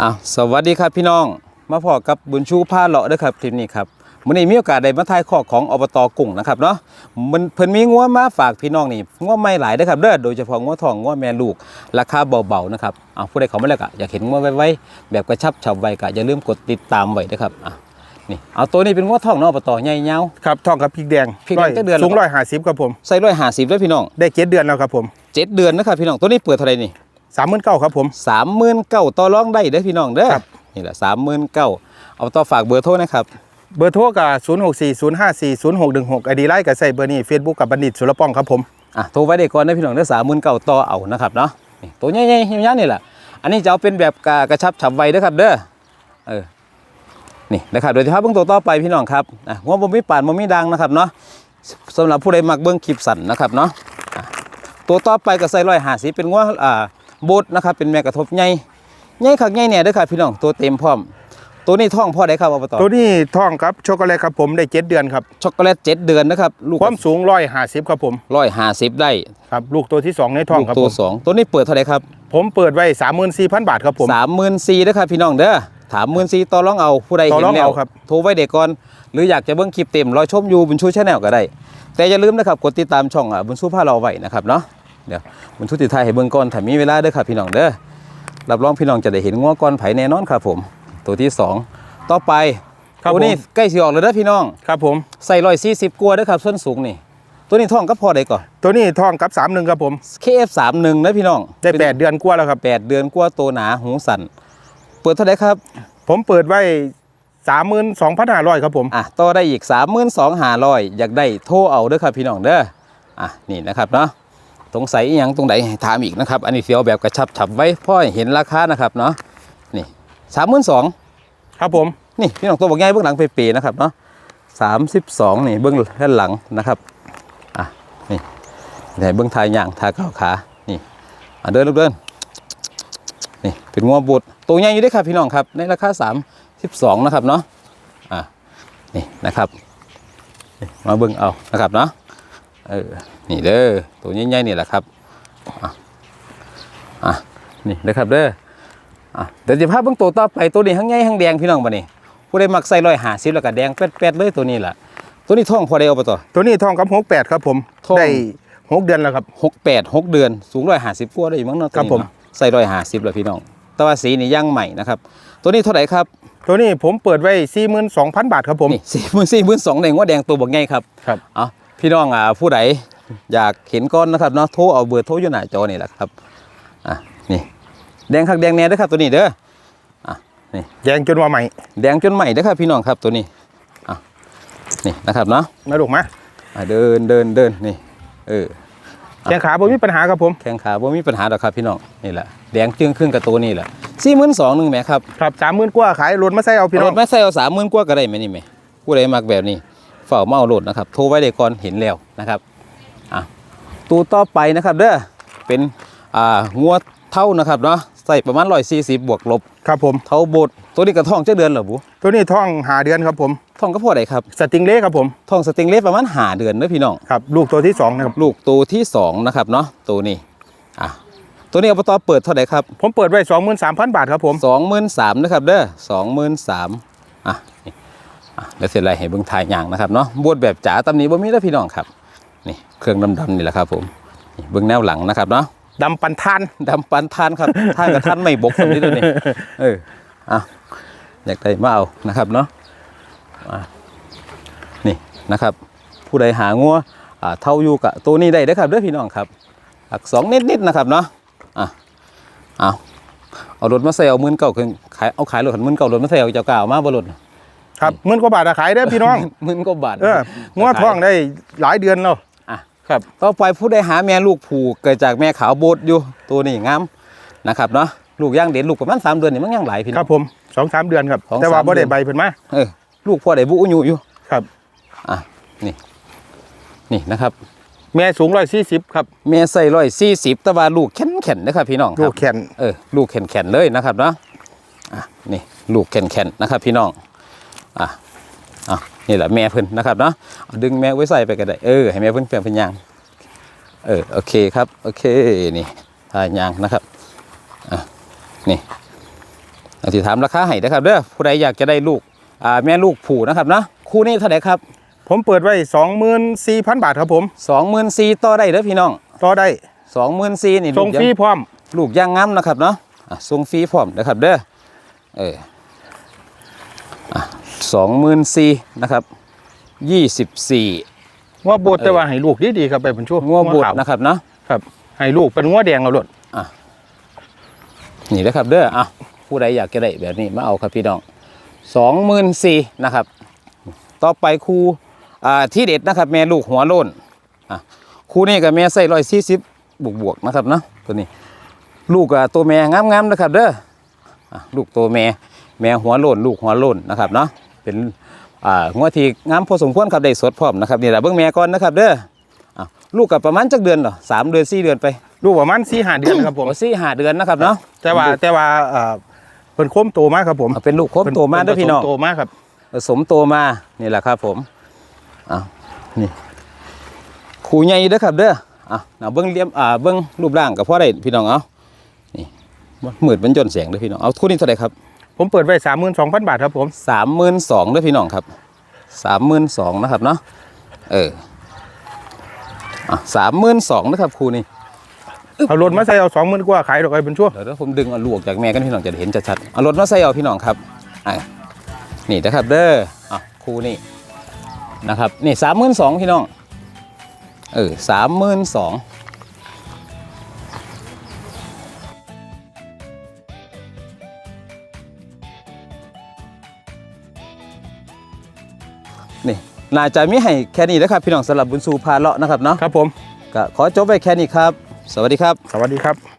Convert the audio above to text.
อะสวัสดีครับพี่น้อง มาพอกับบุญชูผ้าเลาะเด้อครับคลิปนี้ครับมื้อนี้มีโอกาสได้มาถ่ายข้อของอบตกุ้งนะครับเนาะมันเพิ่นมีงัวมาฝากพี่น้องนี่งัวไม่หลายเด้อครับเด้อโดยเฉพาะงัวทองงัวแม่ลูกราคาเบาๆนะครับอะผู้ใดเขามาแล้วก็อยากเห็นงัวไว้ๆแบบกระชับฉับไวก็อย่าลืมกดติดตามไว้เด้อครับอะนี่เอาตัวนี้เป็นงัวทองเนาะอบตใหญ่ยาว ครับทองกับพริกแดงพริกแดงจะเดือนละ สูงร้อยห้าสิบครับผมใส่ร้อยห้าสิบด้วยพี่น้องได้เจ็ดเดือนแล้วครับผมเจ็ดเดือนนะครับพี่น้องตัวนี้เปิดเท่าไหร่นี่ สามหมื่นเก้าครับผมสามหมื่นเก้าต่อรองได้เด้อพี่น้องเด้อครับนี่แหละสามหมื่นเก้าเอาต่อฝากเบอร์โทรนะครับเบอร์โทรกับศูนย์หกสี่ศูนย์ห้าสี่ศูนย์หกหนึ่งหกไอดีไลน์กับใส่เบอร์นี้เฟซบุ๊กกับบัณฑิตสุรป้องครับผมอะโทรไว้เด็กก่อนนะพี่น้องเด้อสามหมื่นเก้าต่อเอานะครับเนาะนี่ตัวใหญ่ๆยาวๆนี่แหละอันนี้จะเอาเป็นแบบกะกระชับฉับไวเด้อครับเด้อเออนี่นะครับโดยเฉพาะเบื้องตัวต่อไปพี่น้องครับอะหัวบ่มีป่านบ่มีดังนะครับเนาะสำหรับผู้ใดมักเบื้องคลิปสั่นนะครับเนาะอะตัวต่อไปก็ใส่ร้อยห้าสิเป็นหัวอ่าโบดนะครับเป็นแม่กระทบใหญ่ใหญ่คักใหญ่เนี่ยเด้อครับพี่น้องตัวเต็มพร้อม ตัวนี้ท้องพ่อได้ครับอบตตัวนี้ทองครับช็อกโกแลตครับผมได้เจ็ดเดือนครับช็อกโกแลตเจ็ดเดือนนะครับลูกความสูงร้อยห้าสิบครับผมร้อยห้าสิบได้ครับลูกตัวที่สองในท้องลูกครับตัผวมสองตัวนี้เปิดเท่าไหร่ครับผมเปิดไว้สามหมื่นสี่พันบาทครับผม สามหมื่นสี่นะครับพี่น้องเด้อถามหมื่นสี่ต่อรองเอาผู้ใดต่อเห็นรองแล้วเอาครับ โทรไว้เด็กก่อนหรืออยากจะเบิ่งคลิปเต็มรอชมอยู่บุญชูชาแนลก็ได้ แต่อย่าลืมนะครับกดติดตามช่องอะบุญชูพาเราไว้นะครับเนาะ เดี๋ยวบุญชูติดท้ายให้เบิ่งก่อนถ้ามีเวลาเด้อครับพี่น้องเด้อรับรองพี่น้องจะได้เห็นงัวก้อนไผ่แน่นอนครับผม ตัวที่สองต่อไปครับตัวนี้ผมใกล้สิออกเลยเด้อพี่น้อง ครับผม ใส่ร้อยสี่สิบกว่าเด้อครับส้นสูงนี่ ตัวนี้ท้องก็พอได้ก่อน ตัวนี้ทองกับสามหนึ่งครับผม KF31 นะพี่น้องได้แปดเดือนกว่าแล้วครับ แปดเดือนกว่าโตหนาหูสันเปิดเท่าไหร่ครับ ผมเปิดไว้สามหมื่นสองพันห้าร้อยครับผม อะต่อได้อีก 3 2 5 0 0อยากได้โทรเอาเด้อครับพี่น้องเด้ออะนี่นะครับเนาะ สงสัยอหยังตรงไหนให้ถามอีกนะครับ อันนี้เสียวแบบกระชับฉับไว้เพ่อให้เห็นราคานะครับเนาะนี่สามหมื่นสองครับผมนี่พี่น้องตัวบอกง่ายเบื้องหลังเปๆนะครับเนาะสามสิบสองนี่เบื้องด้านหลังนะครับอะนี่ไหนเบื้องทายย่างทาเก้าวขานี่อะเดินลูกเดินนี่เป็นงัวบุตรตัวใหญ่อยู่เด้วยครับพี่น้องครับในราคาสามสิบสองนะครับเนาะอะนี่นะครับนี่มาเบื้องเอานะครับเนาะ เออ นี่เด้อ ตัวใหญ่ๆนี่แหละครับ อะอะนี่นะครับเด้อ อะเดี๋ยวจะพาเบิ่งตัวต่อไปตัวนี้ทั้งใหญ่ทั้งแดงพี่น้องบัดนี้ผู้ใดมักใส่ร้อยหาสิบแล้วก็แดงแป๊ดๆเลยตัวนี้ล่ะตัวนี้ท้องพอได้เอาไปต่อ ตัวนี้ทองกับหกแปดครับผมทองได้หกเดือนแล้วครับหกแปดหกเดือน สูงร้อยหาสิบกว่าได้อยู่มั้งเนาะตัวครับนี้ผมเนาะใส่ร้อยหาสิบแล้วพี่น้อง แต่ว่าสีนี่ย่างใหม่นะครับ ตัวนี้เท่าไหร่ครับตัวนี้ผมเปิดไว้สี่หมื่นสองพันบาทครับผมนี่สี่หมื่นสี่หมื่นสองแดงว่าแดงตัวบักใหญ่ครับครับเอา พี่น้องอ่าผู้ใดอยากเห็นก้อนนะครับเนาะโทรเอาเบอร์โทรอยู่หน้าจอนี่แหละครับอะนี่แดงคักแดงแน่เด้อครับตัวนี้เด้ออะนี่แยงจนว่าใหม่แดงจนใหม่เด้อครับพี่น้องครับตัวนี้อะนี่นะครับเนาะมาลูกมาอะเดินเดินเดินนี่เออแขงขาผมมีปัญหาครับผมแข้งขาบ่มีปัญหาดอกครับพี่น้องนี่แหละแดงจึงขึ้นกับตัวนี่แหละสี่หมื่นสองหนึ่งแหมครับครับสามหมื่นกว่าขายรถมาใส่เอาพี่น้รองถไม่ใส่เอาสามหมื่นกว่าก็ได้ไหมนี่แหมผู้ใดมักแบบนี้ เฝ้าเมาโหลดนะครับ โทรไว้เด็กก่อนเห็นแล้วนะครับอะตัวต่อไปนะครับเด้อเป็นอ่างัวเท่านะครับเนาะใส่ประมาณร้อยสี่สิบบวกลบครับผมเท่าโบดตัวนี้กระท่องเจ้าเดือนเหรอบุตัวนี้ท่องหาเดือนครับผมท่องก็พอได้ครับสติงเล่ครับผมท่องสติงเลสประมาณหาเดือนเด้อพี่น้องครับลูกตัวที่สองนะครับลูกตัวที่สองนะครับเนาะตัวนี้อะตัวนี้อบตเปิดเท่าไหร่ครับ ผมเปิดไว้สองหมื่นสามพันบาทครับผมสองหมื่นสามนะครับเด้อสองหมื่นสามอะนี่อะ แล้วเสร็จแล้วให้เบิ่งถ่ายอย่างนะครับเนาะบวดแบบจ๋าตำหนี้บ่มีแล้วพี่น้องครับนี่เครื่องดำๆนี่แหละครับผมนี่เบิ่งแนวหลังนะครับเนาะดำปันทานดำปันทานครับท่านกับท่านไม่บกสมที่ตัวนี้เอออะอยากได้มาเอานะครับเนาะอะนี่นะครับ ผู้ใดหางัวอ่าเท่าอยู่กับตัวนี้ได้เด้อครับเด้อพี่น้องครับหลักสองนิดๆนะครับเนาะอะเอาเอารถมาใส่เอาหมื่นเก่าขึ้นขายเอาขายรถขันหมื่นเก่ารถมาใส่เอาเจ้าเก่ามาบ่รถ ครับหมื่นกว่าบาทอะขายได้อพี่น้องหมื่นกว่าบาทเอองัวท้องได้หลายเดือนแล้วอะครับต่อไปผู้ใดหาแม่ลูกผูกเกิดจากแม่ขาวโบดอยู่ตัวนี้งามนะครับเนาะลูกย่างเด่นลูกประมาณสามเดือนนี่มันย่างหลายพี่คน้รัอบงผมสองสามเดือนครับสองแต่ว่าสามบ่เดืได้อนใบเพิ่นมาเออลูกพ่อได้บุอยู่อยู่ครับอะนี่นี่นะครับแม่สูงร้อยสี่สิบครับแม่ใส่ร้อยสี่สิบแต่ว่าลูกแข็งแข็งนะครับพี่น้องคลูรักบแขนเออลูกแข็งแข็งเลยนะครับเนาะอะนี่ลูกแข็งแข็งนะครับพี่น้อง อะอะนี่แหละแม่เพิ่นนะครับเนาะเอาดึงแม่ไว้ใส่ไปก็ได้เออให้แม่เพิ่นเปลี่ยนเป็นยางเออโอเคครับโอเคนี่ทายยางนะครับอะนี่อธิถามราคาให้นะครับเด้อผู้ใดอยากจะได้ลูกอ่าแม่ลูกผูนะครับเนาะคู่นี้เท่าไหร่ครับ ผมเปิดไว้24,000 บาทครับผมสองหมื่นสี่ต่อได้เด้อพี่น้องต่อได้สองหมื่นสี่นี่ส่งฟรีลูกพร้อมยังลูกย่างงามนะครับเนาะอะส่งฟรีพร้อมนะครับเด้อเออ สองหมื่นสี่นะครับยี่สิบสี่งัวบดแต่ว่าให้ลูกดีๆครับไปเป็นช่วงงัวบดขาวนะครับเนาะครับให้ลูกเป็นงัวแดงเอาโลดนี่นะครับเด้ออะผู้ใดอยากจะได้แบบนี้มาเอาครับพี่น้องสองหมื่นสี่นะครับ ต่อไปครูอ่าที่เด็ดนะครับ แม่ลูกหัวโล้นอะครูนี่กับแม่ใส่ร้อยสี่สิบบวกบวกๆนะครับเนาะตัวนี้ ลูกกับตัวแม่งามๆนะครับเด้ออะลูกตัวแม่แม่หัวโล้นลูกหัวโล้นนะครับเนาะ เป็นอ่าหัวที่งามพอสมควรครับได้สดพร้อมนะครับนี่แหละเบิ้งแม่ก่อนนะครับเด้ออะลูกกับประมาณจักเดือนเหรอสามเดือนสี่เดือนไปลูกประมาณ4-5เดือนครับผมโอ้สี่ห้าเดือนนะครับเนาะแต่ว่าแต่ว่าเอ่อเพิ่นโค้มโตมากครับผมเอาเป็นลูกครบโตมาเด้อพี่น้องโตมากครับ ผสมโตมานี่แหละครับผมอะนี่ขูใหญ่เด้อครับเด้ออะเอาเบิ้งเลี้ยมอ่าเบิ้งรูปร่างกับพ่อได้พี่น้องเอานี่หมื่นเป็นจนเสียงเด้อพี่น้องเอาคู่นี้เท่าไหร่ครับ ผมเปิดไว้32,000บาทครับผมสามหมื่นสองเด้อพี่น้องครับสามหมื่นสองนะครับเนาะเอออะสามหมื่นสองนะครับครูนี่เอารถมาใส่เอา20,000กว่าขายดอกไอ้เป็นช่วงเดี๋ยวเดี๋ยวผมดึงเอาลูกจากแม่กันพี่น้องจะได้เห็นชัดๆเอารถมาใส่เอาพี่น้องครับอะนี่นะครับเด้ออะครูนี่นะครับนี่สามหมื่นสองพี่น้องเออสามหมื่นสอง นี่น่าจะมีให้แค่นี้นะครับพี่น้องสำหรับบุญสูพาเลาะนะครับเนาะครับผมก็ขอจบไปแค่นี้ครับ สวัสดีครับ สวัสดีครับ